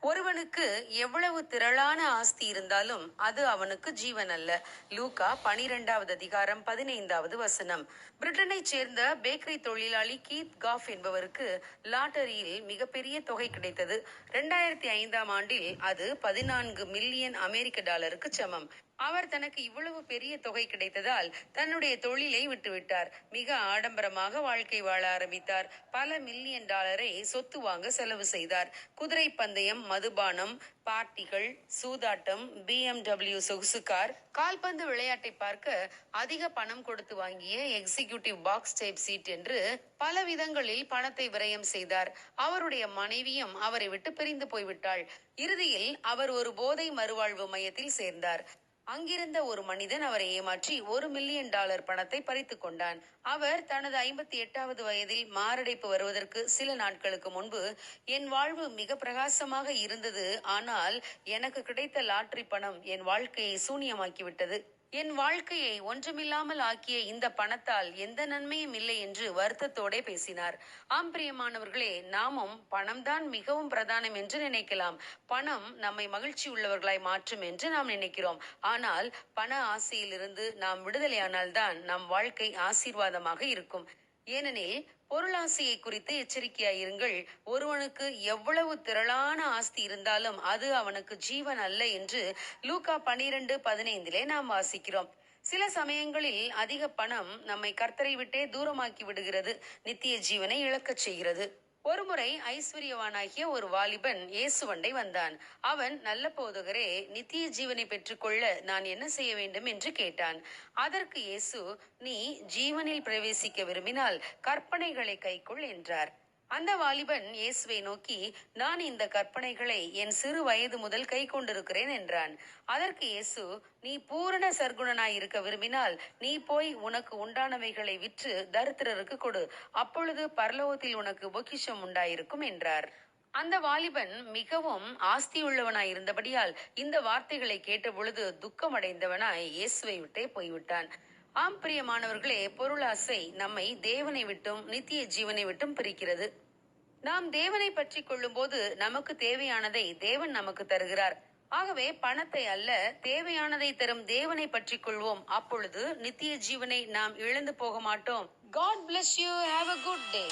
ஒருவனுக்கு எவ்வளவு திரளான ஆஸ்தி இருந்தாலும் அது அவனுக்கு ஜீவன் அல்ல. லூகா பனிரெண்டாவது அதிகாரம் பதினைந்தாவது வசனம். பிரிட்டனை சேர்ந்த பேக்கரி தொழிலாளி கீத் காஃப் என்பவருக்கு லாட்டரியில் மிகப்பெரிய தொகை கிடைத்தது. இரண்டாயிரத்தி ஐந்தாம் ஆண்டில் அது பதினான்கு மில்லியன் அமெரிக்க டாலருக்கு சமம். அவர் தனக்கு இவ்வளவு பெரிய தொகை கிடைத்ததால் தன்னுடைய தொழிலை விட்டுவிட்டார். மிக ஆடம்பரமாக வாழ்க்கை வாழ ஆரம்பித்தார். பல மில்லியன் டாலரை சொத்து வாங்க செலவு செய்தார். குதிரை பந்தயம் மதுபானம் பார்ட்டிகள் சூதாட்டம் பிஎம்டபிள்யூ சொகுசு கார் கால்பந்து விளையாட்டை பார்க்க அதிக பணம் கொடுத்து வாங்கிய எக்ஸிகியூட்டிவ் பாக்ஸ் டைப் சீட் என்று பல விதங்களில் பணத்தை விரயம் செய்தார். அவருடைய மனைவியும் அவரை விட்டு பிரிந்து போய்விட்டாள். இறுதியில் அவர் ஒரு போதை மறுவாழ்வு மையத்தில் சேர்ந்தார். அங்கிருந்த ஒரு மனிதன் அவரை ஏமாற்றி ஒரு மில்லியன் டாலர் பணத்தை பறித்துக் கொண்டான். அவர் தனது ஐம்பத்தி எட்டாவது வயதில் மாரடைப்பு வருவதற்கு சில நாட்களுக்கு முன்பு என் வாழ்வு மிக பிரகாசமாக இருந்தது. ஆனால் எனக்கு கிடைத்த லாட்டரி பணம் என் வாழ்க்கையை சூனியமாக்கிவிட்டது. என் வாழ்க்கையை ஒன்றுமில்லாமல் ஆக்கிய இந்த பணத்தால் எந்த நன்மையும் இல்லை என்று வருத்தத்தோடே பேசினார். ஆம் பிரியமானவர்களே நாமும் பணம்தான் மிகவும் பிரதானம் என்று நினைக்கலாம். பணம் நம்மை மகிழ்ச்சி உள்ளவர்களாய் மாற்றும் என்று நாம் நினைக்கிறோம். ஆனால் பண ஆசையிலிருந்து நாம் விடுதலையானால்தான் நம் வாழ்க்கை ஆசீர்வாதமாக இருக்கும். ஏனெனில் பொருளாசையை குறித்து எச்சரிக்கையாயிருங்கள். ஒருவனுக்கு எவ்வளவு திரளான ஆஸ்தி இருந்தாலும் அது அவனுக்கு ஜீவன் அல்ல என்று லூகா பனிரெண்டு பதினைந்திலே நாம் வாசிக்கிறோம். சில சமயங்களில் அதிக பணம் நம்மை கர்த்தரை விட்டே தூரமாக்கி விடுகிறது நித்திய ஜீவனை இழக்கச் செய்கிறது. ஒருமுறை ஐஸ்வர்யவானாகிய ஒரு வாலிபன் இயேசுவண்டை வந்தான். அவன் நல்ல போதகரே நித்திய ஜீவனை பெற்றுக்கொள்ள நான் என்ன செய்ய வேண்டும்? என்று கேட்டான். அதற்கு இயேசு நீ ஜீவனில் பிரவேசிக்க விரும்பினால் கற்பனைகளை கைக்கொள் என்றார். அந்த வாலிபன் இயேசுவை நோக்கி நான் இந்த கற்பனைகளை என் சிறு வயது முதல் கை கொண்டிருக்கிறேன் என்றான். அதற்கு இயேசு நீ பூரண சர்க்குணனாய் இருக்க விரும்பினால் நீ போய் உனக்கு உண்டானவைகளை விற்று தரித்திரருக்கு கொடு. அப்பொழுது பரலோகத்தில் உனக்கு பொக்கிஷம் உண்டாயிருக்கும் என்றார். அந்த வாலிபன் மிகவும் ஆஸ்தியுள்ளவனாய் இருந்தபடியால் இந்த வார்த்தைகளை கேட்ட பொழுது துக்கமடைந்தவனாய் இயேசுவை விட்டே போய்விட்டான். ஆம் பிரியமானவர்களே பொருளாசை நம்மை தேவனை விட்டும் நித்திய ஜீவனை விட்டும் பிரிக்கிறது. நாம் தேவனை பற்றி கொள்ளும் போது நமக்கு தேவையானதை தேவன் நமக்கு தருகிறார். ஆகவே பணத்தை அல்ல தேவையானதை தரும் தேவனை பற்றி கொள்வோம். அப்பொழுது நித்திய ஜீவனை நாம் இழந்து போக மாட்டோம். God bless you have a good day